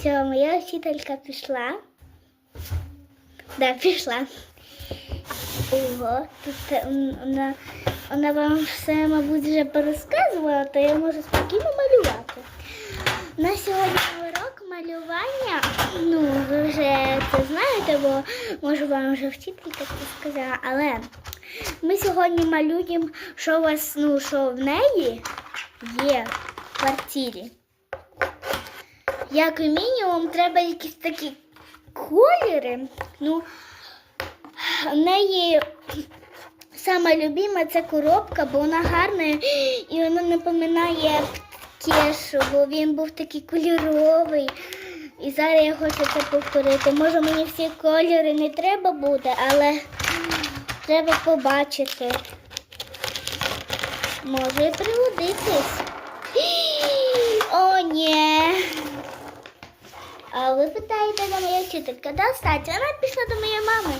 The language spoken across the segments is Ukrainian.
Все, моя вчителька пішла. Да, пішла. Ого, тут вона, вона вам все, мабуть, вже порозказувала, то я можу спокійно малювати. У нас сьогодні урок малювання. Ну, ви вже це знаєте, бо може вам вже вчителька сказала, але ми сьогодні малюємо, що у вас, ну, що в неї є в квартирі. Як мінімум, треба якісь такі кольори. Ну, в неї сама любима це коробка, бо вона гарна і вона напоминає кешу, бо він був такий кольоровий. І зараз я хочу це повторити. Може мені всі кольори не треба буде, але треба побачити. Може і пригодитись. О, ні. А ви питаєте на моя вчителька, да, стать? Вона пішла до моєї мами.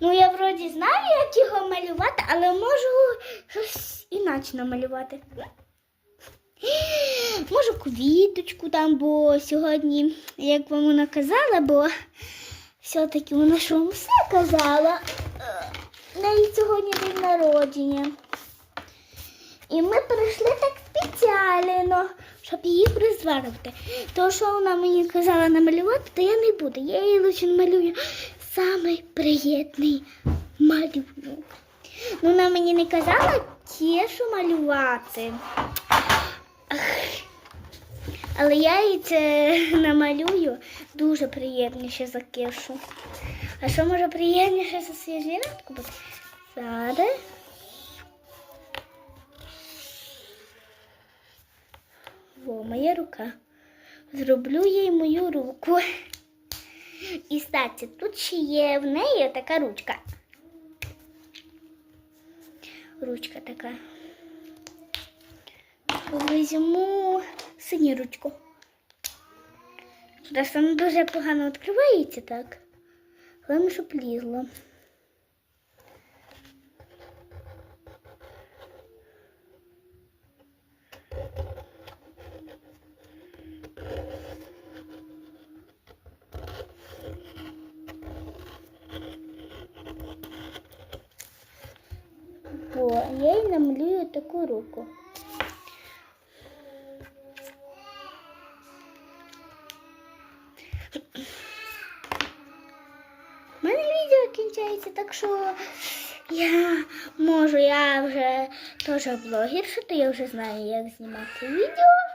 Ну, я вроді знаю, як його малювати, але можу щось інакше намалювати. Можу квіточку там, бо сьогодні, як вам вона казала, бо все-таки вона ж вам все казала. Е, неї сьогодні день народження. І ми прийшли так спеціально, щоб її призварити. То, що вона мені казала намалювати, то я не буду. Я її лише малюю самий приємний малюнок. Ну, вона мені не казала кешу малювати. Але я їй це намалюю дуже приємніше за кешу. А що може приємніше за свіжинку бути? Зараз. Во, моя рука. Зроблю їй мою руку. І статі, тут ще є в неї така ручка. Ручка така. Візьму синю ручку. Просто вона дуже погано відкривається так. Головне, щоб лізло. О, я їй намалюю таку руку. У мене відео кінчається, так що я можу, я вже теж блогерша, то я вже знаю, як знімати відео.